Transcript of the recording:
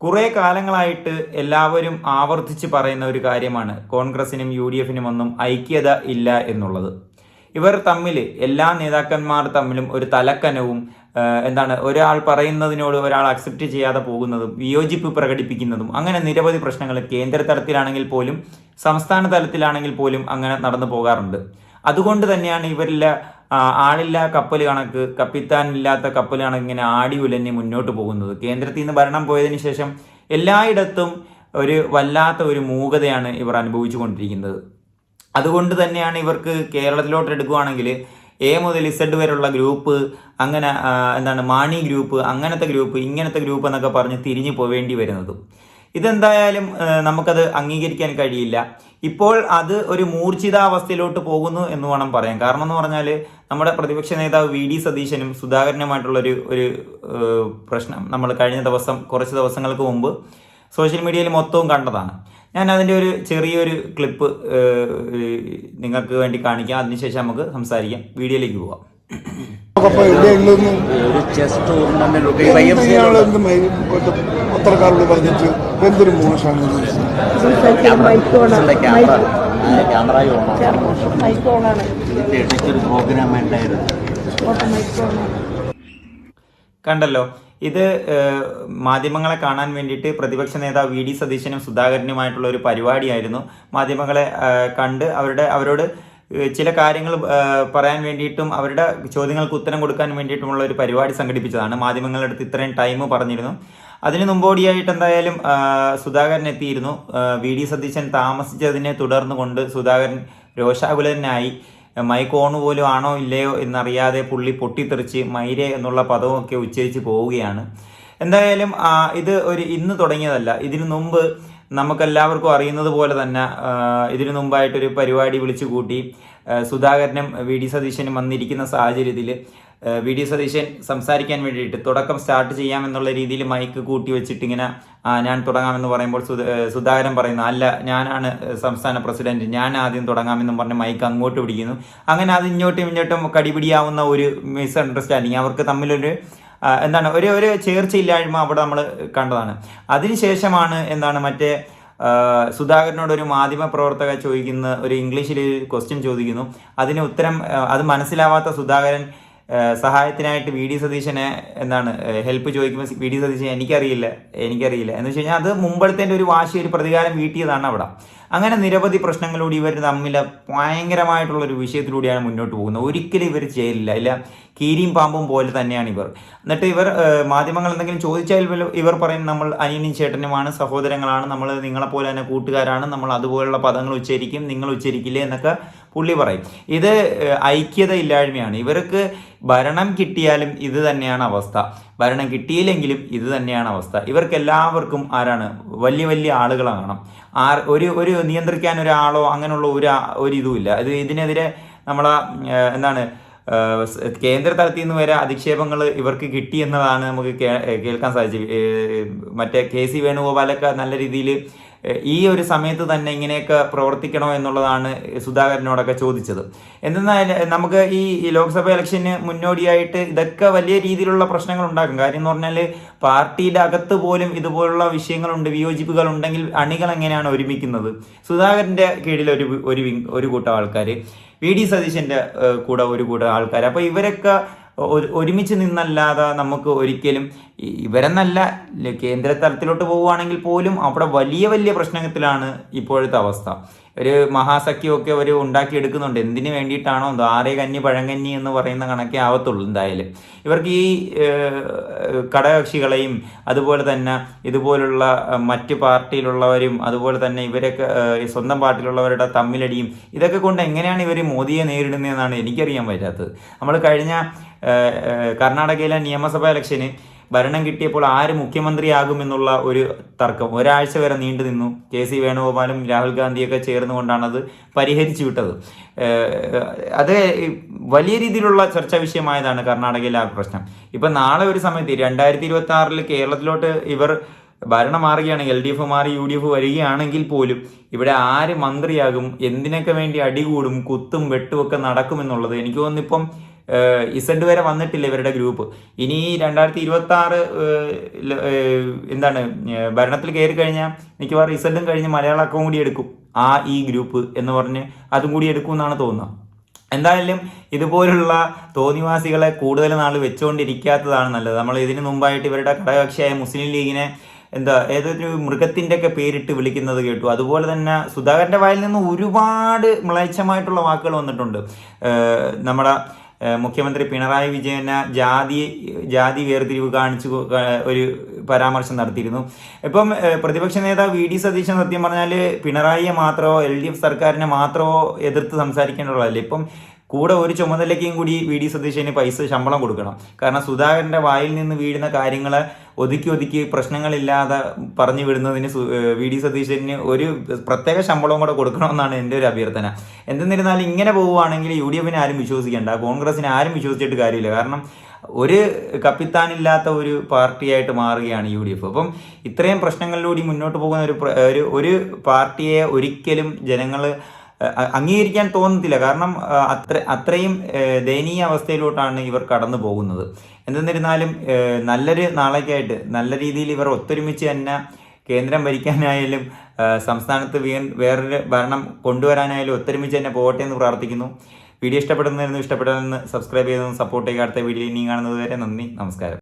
കുറേ കാലങ്ങളായിട്ട് എല്ലാവരും ആവർത്തിച്ച് പറയുന്ന ഒരു കാര്യമാണ് കോൺഗ്രസിനും യു ഡി എഫിനും ഒന്നും ഐക്യത ഇല്ല എന്നുള്ളത്. ഇവർ തമ്മിൽ എല്ലാ നേതാക്കന്മാർ തമ്മിലും ഒരു തലക്കനവും എന്താണ് ഒരാൾ പറയുന്നതിനോട് ഒരാൾ അക്സെപ്റ്റ് ചെയ്യാതെ പോകുന്നതും വിയോജിപ്പ് പ്രകടിപ്പിക്കുന്നതും അങ്ങനെ നിരവധി പ്രശ്നങ്ങൾ കേന്ദ്ര തലത്തിലാണെങ്കിൽ പോലും സംസ്ഥാന തലത്തിലാണെങ്കിൽ പോലും അങ്ങനെ നടന്നു പോകാറുണ്ട്. അതുകൊണ്ട് തന്നെയാണ് ഇവരില്ല ആ, ആളില്ല കപ്പൽ കണക്ക് കപ്പിത്താനില്ലാത്ത കപ്പൽ കണക്ക് ഇങ്ങനെ ആടി ഉലഞ്ഞ് മുന്നോട്ട് പോകുന്നത്. കേന്ദ്രത്തിൽ നിന്ന് ഭരണം പോയതിനു ശേഷം എല്ലായിടത്തും ഒരു വല്ലാത്ത ഒരു മൂകതയാണ് ഇവർ അനുഭവിച്ചു കൊണ്ടിരിക്കുന്നത് അതുകൊണ്ട് തന്നെയാണ് ഇവർക്ക് കേരളത്തിലോട്ട് എടുക്കുകയാണെങ്കിൽ എ മുതൽ ഇസഡ് വരെയുള്ള ഗ്രൂപ്പ് അങ്ങനെ എന്താണ് മാണി ഗ്രൂപ്പ് അങ്ങനത്തെ ഗ്രൂപ്പ് ഇങ്ങനത്തെ ഗ്രൂപ്പ് എന്നൊക്കെ പറഞ്ഞ് തിരിഞ്ഞു പോവേണ്ടി വരുന്നത്. ഇതെന്തായാലും നമുക്കത് അംഗീകരിക്കാൻ കഴിയില്ല. ഇപ്പോൾ അത് ഒരു മൂർച്ഛിതാവസ്ഥയിലോട്ട് പോകുന്നു എന്ന് വേണം പറയാൻ. കാരണം എന്ന് പറഞ്ഞാൽ നമ്മുടെ പ്രതിപക്ഷ നേതാവ് വി ഡി സതീശനും സുധാകരനുമായിട്ടുള്ള ഒരു പ്രശ്നം നമ്മൾ കഴിഞ്ഞ ദിവസം കുറച്ച് ദിവസങ്ങൾക്ക് മുമ്പ് സോഷ്യൽ മീഡിയയിൽ മൊത്തവും കണ്ടതാണ്. ഞാൻ അതിന്റെ ഒരു ചെറിയൊരു ക്ലിപ്പ് നിങ്ങൾക്ക് വേണ്ടി കാണിക്കാം. അതിനുശേഷം നമുക്ക് സംസാരിക്കാം. വീഡിയോയിലേക്ക് എവിടെയുള്ളതെന്ന് ഒരു ചെസ് ടൂർണമെന്റ് പത്രക്കാരോട് പറഞ്ഞിട്ട് എന്തൊരു മോശമാണ് കണ്ടല്ലോ. ഇത് മാധ്യമങ്ങളെ കാണാൻ വേണ്ടിയിട്ട് പ്രതിപക്ഷ നേതാവ് വി ഡി സതീശനും സുധാകരനുമായിട്ടുള്ള ഒരു പരിപാടിയായിരുന്നു. മാധ്യമങ്ങളെ കണ്ട് അവരുടെ അവരോട് ചില കാര്യങ്ങൾ പറയാൻ വേണ്ടിയിട്ടും അവരുടെ ചോദ്യങ്ങൾക്ക് ഉത്തരം കൊടുക്കാൻ വേണ്ടിയിട്ടുമുള്ള ഒരു പരിപാടി സംഘടിപ്പിച്ചതാണ്. മാധ്യമങ്ങളുടെ അടുത്ത് ഇത്രയും ടൈം പറഞ്ഞിരുന്നു. അതിന് മുമ്പോടിയായിട്ട് എന്തായാലും സുധാകരൻ എത്തിയിരുന്നു. വി. ഡി. സതീശൻ താമസിച്ചതിനെ തുടർന്ന് കൊണ്ട് സുധാകരൻ രോഷാകുലനായി മൈക്ക് ഓൺ പോലും ആണോ ഇല്ലയോ എന്നറിയാതെ പുള്ളി പൊട്ടിത്തെറിച്ച് മൈരെ എന്നുള്ള പദമൊക്കെ ഉച്ചരിച്ച് പോവുകയാണ്. എന്തായാലും ഇത് ഒരു ഇന്ന് തുടങ്ങിയതല്ല. ഇതിനു മുമ്പ് നമുക്കെല്ലാവർക്കും അറിയുന്നത് പോലെ തന്നെ ഇതിനു മുമ്പായിട്ടൊരു പരിപാടി വിളിച്ചു കൂട്ടി. സുധാകരനും വി ഡി സതീശനും വന്നിരിക്കുന്ന സാഹചര്യത്തിൽ വി ഡി സതീശൻ സംസാരിക്കാൻ വേണ്ടിയിട്ട് തുടക്കം സ്റ്റാർട്ട് ചെയ്യാമെന്നുള്ള രീതിയിൽ മൈക്ക് കൂട്ടി വെച്ചിട്ട് ഇങ്ങനെ ഞാൻ തുടങ്ങാമെന്ന് പറയുമ്പോൾ സുധാകരൻ പറയുന്നു അല്ല ഞാനാണ് സംസ്ഥാന പ്രസിഡന്റ് ഞാൻ ആദ്യം തുടങ്ങാമെന്നും പറഞ്ഞ് മൈക്ക് അങ്ങോട്ട് പിടിക്കുന്നു. അങ്ങനെ അത് ഇങ്ങോട്ടും ഇങ്ങോട്ടും കടിപിടിയാവുന്ന ഒരു മിസ് അണ്ടർസ്റ്റാൻഡിങ് അവർക്ക് തമ്മിലൊരു എന്താണ് ഒരു ഒരു ചേർച്ചയില്ലായ്മ അവിടെ നമ്മൾ കണ്ടതാണ്. അതിനുശേഷമാണ് എന്താണ് മറ്റേ സുധാകരനോട് ഒരു മാധ്യമ പ്രവർത്തക ചോദിക്കുന്ന ഒരു ഇംഗ്ലീഷിൽ ക്വസ്റ്റ്യൻ ചോദിക്കുന്നു. അതിന് ഉത്തരം അത് മനസ്സിലാവാത്ത സുധാകരൻ സഹായത്തിനായിട്ട് വി ഡി സതീശനെ എന്താണ് ഹെൽപ്പ് ചോദിക്കുമ്പോൾ വി ഡി സതീശൻ എനിക്കറിയില്ല എനിക്കറിയില്ല. എന്ന് വെച്ച് കഴിഞ്ഞാൽ അത് മുമ്പഴത്തേന്റെ ഒരു വാശി ഒരു പ്രതികാരം വീട്ടിയതാണ് അവിടെ. അങ്ങനെ നിരവധി പ്രശ്നങ്ങളിലൂടെ ഇവർ തമ്മിൽ ഭയങ്കരമായിട്ടുള്ള ഒരു വിഷയത്തിലൂടെയാണ് മുന്നോട്ട് പോകുന്നത്. ഒരിക്കലും ഇവർ ചെയ്യലില്ല. ഇല്ല കീരിയും പാമ്പും പോലെ തന്നെയാണ് ഇവർ. എന്നിട്ട് ഇവർ മാധ്യമങ്ങൾ എന്തെങ്കിലും ചോദിച്ചാൽ ഇവർ പറയും നമ്മൾ അനിയനും ചേട്ടനുമാണ് സഹോദരങ്ങളാണ് നമ്മൾ നിങ്ങളെപ്പോലെ തന്നെ കൂട്ടുകാരാണ് നമ്മൾ അതുപോലുള്ള പദങ്ങൾ ഉച്ചരിക്കും നിങ്ങൾ ഉച്ചരിക്കില്ലേ എന്നൊക്കെ പുള്ളി പറയും. ഇത് ഏഹ്, ഐക്യത ഇല്ലായ്മയാണ് ഇവർക്ക് ഭരണം കിട്ടിയാലും ഇത് തന്നെയാണ് അവസ്ഥ. ഭരണം കിട്ടിയില്ലെങ്കിലും ഇത് തന്നെയാണ് അവസ്ഥ. ഇവർക്ക് എല്ലാവർക്കും ആരാണ്? വലിയ വലിയ ആളുകളാണ് ആർ ഒരു ഒരു നിയന്ത്രിക്കാൻ ഒരാളോ അങ്ങനെയുള്ള ഒരു ഒരു ഇതുമില്ല. ഇത് ഇതിനെതിരെ നമ്മളെ എന്താണ് കേന്ദ്ര തലത്തിൽ നിന്ന് വരെ അധിക്ഷേപങ്ങൾ ഇവർക്ക് കിട്ടി എന്നതാണ് നമുക്ക് കേൾക്കാൻ സാധിച്ചത്. മറ്റേ കെ സി വേണുഗോപാലൊക്കെ നല്ല രീതിയിൽ ഈ ഒരു സമയത്ത് തന്നെ ഇങ്ങനെയൊക്കെ പ്രവർത്തിക്കണോ എന്നുള്ളതാണ് സുധാകരനോടൊക്കെ ചോദിച്ചത്. എന്തെന്നാൽ നമുക്ക് ഈ ലോക്സഭാ ഇലക്ഷന് മുന്നോടിയായിട്ട് ഇതൊക്കെ വലിയ രീതിയിലുള്ള പ്രശ്നങ്ങൾ ഉണ്ടാക്കും. കാര്യം എന്ന് പറഞ്ഞാൽ പാർട്ടിയുടെ അകത്ത് പോലും ഇതുപോലുള്ള വിഷയങ്ങളുണ്ട് വിയോജിപ്പുകൾ ഉണ്ടെങ്കിൽ അണികൾ എങ്ങനെയാണ് ഒരുമിക്കുന്നത്? സുധാകരന്റെ കീഴിൽ ഒരു ഒരു കൂട്ടം ആൾക്കാർ വി. ഡി. സതീശന്റെ കൂടെ ഒരു കൂട്ടം ആൾക്കാർ അപ്പോൾ ഇവരൊക്കെ ഒരുമിച്ച് നിന്നല്ലാതെ നമുക്ക് ഒരിക്കലും ഇവരെന്നല്ല കേന്ദ്ര തലത്തിലോട്ട് പോവുകയാണെങ്കിൽ പോലും അവിടെ വലിയ വലിയ പ്രശ്നത്തിലാണ് ഇപ്പോഴത്തെ അവസ്ഥ. ഒരു മഹാസഖ്യമൊക്കെ അവർ ഉണ്ടാക്കിയെടുക്കുന്നുണ്ട്. എന്തിനു വേണ്ടിയിട്ടാണോ എന്തോ ആറേ കഞ്ഞി പഴങ്കഞ്ഞി എന്ന് പറയുന്ന കണക്കേ ആവത്തുള്ളൂ എന്തായാലും. ഇവർക്ക് ഈ ഘടകകക്ഷികളെയും അതുപോലെ തന്നെ ഇതുപോലുള്ള മറ്റ് പാർട്ടിയിലുള്ളവരും അതുപോലെ തന്നെ ഇവരൊക്കെ സ്വന്തം പാർട്ടിയിലുള്ളവരുടെ തമ്മിലടിയും ഇതൊക്കെ കൊണ്ട് എങ്ങനെയാണ് ഇവർ മോദിയെ നേരിടുന്നതെന്നാണ് എനിക്കറിയാൻ പറ്റാത്തത് നമ്മൾ കഴിഞ്ഞ കർണാടകയിലെ നിയമസഭാ ഇലക്ഷന് ഭരണം കിട്ടിയപ്പോൾ ആര് മുഖ്യമന്ത്രിയാകുമെന്നുള്ള ഒരു തർക്കം. ഒരാഴ്ച വരെ നീണ്ടു നിന്നു. കെ സി വേണുഗോപാലും രാഹുൽ ഗാന്ധിയൊക്കെ ചേർന്നുകൊണ്ടാണത് പരിഹരിച്ചു വിട്ടത്. അത് വലിയ രീതിയിലുള്ള ചർച്ചാ വിഷയമായതാണ് കർണാടകയിലെ ആ പ്രശ്നം. ഇപ്പം നാളെ ഒരു സമയത്ത് രണ്ടായിരത്തി ഇരുപത്തി ആറിൽ കേരളത്തിലോട്ട് ഇവർ ഭരണം മാറുകയാണ് എൽ ഡി എഫ് മാറി യു ഡി എഫ് വരികയാണെങ്കിൽ പോലും ഇവിടെ ആര് മന്ത്രിയാകും എന്തിനൊക്കെ വേണ്ടി അടികൂടും കുത്തും വെട്ടുമൊക്കെ നടക്കുമെന്നുള്ളത് എനിക്ക് തോന്നുന്നു ഇപ്പം ഇസഡ് വരെ വന്നിട്ടില്ല ഇവരുടെ ഗ്രൂപ്പ് ഇനി രണ്ടായിരത്തി ഇരുപത്തി ആറ് എന്താണ് ഭരണത്തിൽ കയറി കഴിഞ്ഞാൽ മിക്കവാറും ഇസഡും കഴിഞ്ഞ് മലയാളക്കവും കൂടി എടുക്കും. ആ ഈ ഗ്രൂപ്പ് എന്ന് പറഞ്ഞ് അതും കൂടി എടുക്കും എന്നാണ് തോന്നുന്നത്. എന്തായാലും ഇതുപോലുള്ള തോന്നിവാസികളെ കൂടുതൽ നാൾ വെച്ചുകൊണ്ടിരിക്കാത്തതാണ് നല്ലത്. നമ്മൾ ഇതിന് മുമ്പായിട്ട് ഇവരുടെ ഘടകകക്ഷിയായ മുസ്ലിം ലീഗിനെ എന്താ ഏതൊരു മൃഗത്തിന്റെ ഒക്കെ പേരിട്ട് വിളിക്കുന്നത് കേട്ടു. അതുപോലെ തന്നെ സുധാകരന്റെ വായിൽ നിന്ന് ഒരുപാട് മ്ലേച്ഛമായിട്ടുള്ള വാക്കുകൾ വന്നിട്ടുണ്ട്. നമ്മുടെ മുഖ്യമന്ത്രി പിണറായി വിജയന് ജാതി ജാതി വേർതിരിവ് കാണിച്ചു ഒരു പരാമർശം നടത്തിയിരുന്നു. ഇപ്പം പ്രതിപക്ഷ നേതാവ് വി ഡി സതീശൻ സത്യം പറഞ്ഞാൽ പിണറായിയെ മാത്രമോ എൽ ഡി എഫ് സർക്കാരിനെ മാത്രമോ എതിർത്ത് സംസാരിക്കേണ്ടതല്ലേ ഇപ്പം കൂടെ ഒരു ചുമതലയ്ക്കും കൂടി വി ഡി സതീശന് പൈസ ശമ്പളം കൊടുക്കണം. കാരണം സുധാകരന്റെ വായിൽ നിന്ന് വീഴുന്ന കാര്യങ്ങൾ ഒതുക്കി ഒതുക്കി പ്രശ്നങ്ങളില്ലാതെ പറഞ്ഞു വിടുന്നതിന് വി ഡി സതീശന് ഒരു പ്രത്യേക ശമ്പളവും കൂടെ കൊടുക്കണമെന്നാണ് എന്റെ ഒരു അഭ്യർത്ഥന. എന്തെന്നിരുന്നാലും ഇങ്ങനെ പോവുകയാണെങ്കിൽ യു ഡി എഫിനെ ആരും വിശ്വസിക്കേണ്ട. കോൺഗ്രസിനെ ആരും വിശ്വസിച്ചിട്ട് കാര്യമില്ല. കാരണം ഒരു കപ്പിത്താനില്ലാത്ത ഒരു പാർട്ടിയായിട്ട് മാറുകയാണ് യു ഡി എഫ്. അപ്പം ഇത്രയും പ്രശ്നങ്ങളിലൂടെ മുന്നോട്ട് പോകുന്ന ഒരു ഒരു പാർട്ടിയെ ഒരിക്കലും ജനങ്ങൾ അംഗീകരിക്കാൻ തോന്നത്തില്ല കാരണം അത്ര അത്രയും ദയനീയ അവസ്ഥയിലോട്ടാണ് ഇവർ കടന്നു പോകുന്നത്. എന്തെന്നിരുന്നാലും നല്ലൊരു നാളേക്കായിട്ട് നല്ല രീതിയിൽ ഇവർ ഒത്തൊരുമിച്ച് തന്നെ കേന്ദ്രം ഭരിക്കാനായാലും സംസ്ഥാനത്ത് വീ വേറൊരു ഭരണം കൊണ്ടുവരാനായാലും ഒത്തൊരുമിച്ച് തന്നെ പോകട്ടെ എന്ന് പ്രാർത്ഥിക്കുന്നു. വീഡിയോ ഇഷ്ടപ്പെടുന്നതായിരുന്നു ഇഷ്ടപ്പെട്ടതെന്ന് സബ്സ്ക്രൈബ് ചെയ്തതും സപ്പോർട്ട് ചെയ്യുക. അടുത്ത വീഡിയോ ഇനി കാണുന്നത് വരെ നന്ദി നമസ്കാരം.